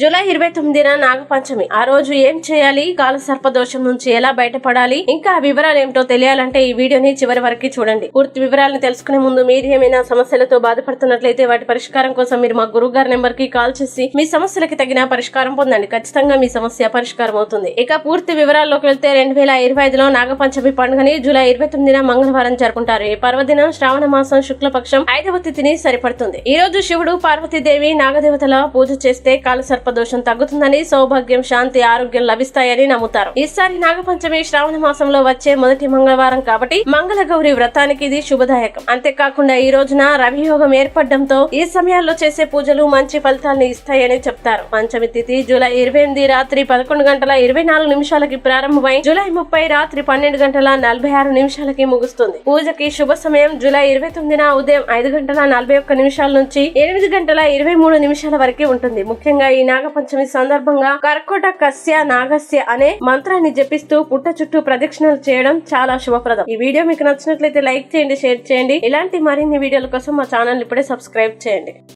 July ఇరవై తొమ్మిదిన నాగపంచమి. ఆ రోజు ఏం చేయాలి? కాల సర్ప దోషం నుంచి ఎలా బయటపడాలి? ఇంకా ఆ వివరాలు ఏమిటో తెలియాలంటే ఈ వీడియోని చివరి వరకు చూడండి. పూర్తి వివరాలను తెలుసుకునే ముందు మీరు ఏమైనా సమస్యలతో బాధపడుతున్నట్లయితే వాటి పరిష్కారం కోసం మీరు మా గురువు గారి నెంబర్కి కాల్ చేసి మీ సమస్యలకి తగిన పరిష్కారం పొందండి. ఖచ్చితంగా మీ సమస్య పరిష్కారం అవుతుంది. ఇక పూర్తి వివరాల్లోకి వెళ్తే రెండు వేల ఇరవై ఐదులో నాగపంచమి పండుగని జూలై ఇరవై తొమ్మిదిన మంగళవారం జరుపుకుంటారు. ఈ పర్వదినం శ్రావణ మాసం శుక్లపక్షం ఐదవ తిథిని సరిపడుతుంది. ఈ రోజు శివుడు పార్వతీదేవి నాగదేవతల పూజ చేస్తే కాలసర్ప సర్పదోషం తగ్గుతుందని సౌభాగ్యం శాంతి ఆరోగ్యం లభిస్తాయని నమ్ముతారు. ఈసారి నాగపంచమి శ్రావణ మాసంలో వచ్చే మొదటి మంగళవారం కాబట్టి మంగళ గౌరి వ్రతానికి ఇది శుభదాయకం. అంతేకాకుండా ఈ రోజున రవియోగం ఏర్పడడంతో ఈ సమయాల్లో చేసే పూజలు మంచి ఫలితాలను ఇస్తాయని చెప్తారు. పంచమి తిథి జూలై ఇరవై ఎనిమిది రాత్రి పదకొండు గంటల ఇరవై నాలుగు నిమిషాలకి ప్రారంభమై జూలై ముప్పై రాత్రి పన్నెండు గంటల నలభై ఆరు నిమిషాలకి ముగుస్తుంది. పూజకి శుభ సమయం జూలై ఇరవై తొమ్మిదిన ఉదయం ఐదు గంటల నలభై ఒక్క నిమిషాల నుంచి ఎనిమిది గంటల ఇరవై మూడు నిమిషాల వరకు ఉంటుంది. ముఖ్యంగా ఈయన నాగపంచమి సందర్భంగా కర్కోట కస్య నాగస్య అనే మంత్రాన్ని జపిస్తూ పుట్ట చుట్టూ ప్రదక్షిణలు చేయడం చాలా శుభప్రదం. ఈ వీడియో మీకు నచ్చినట్లయితే లైక్ చేయండి షేర్ చేయండి. ఇలాంటి మరిన్ని వీడియోల కోసం మా ఛానల్ ఇప్పుడే సబ్స్క్రైబ్ చేయండి.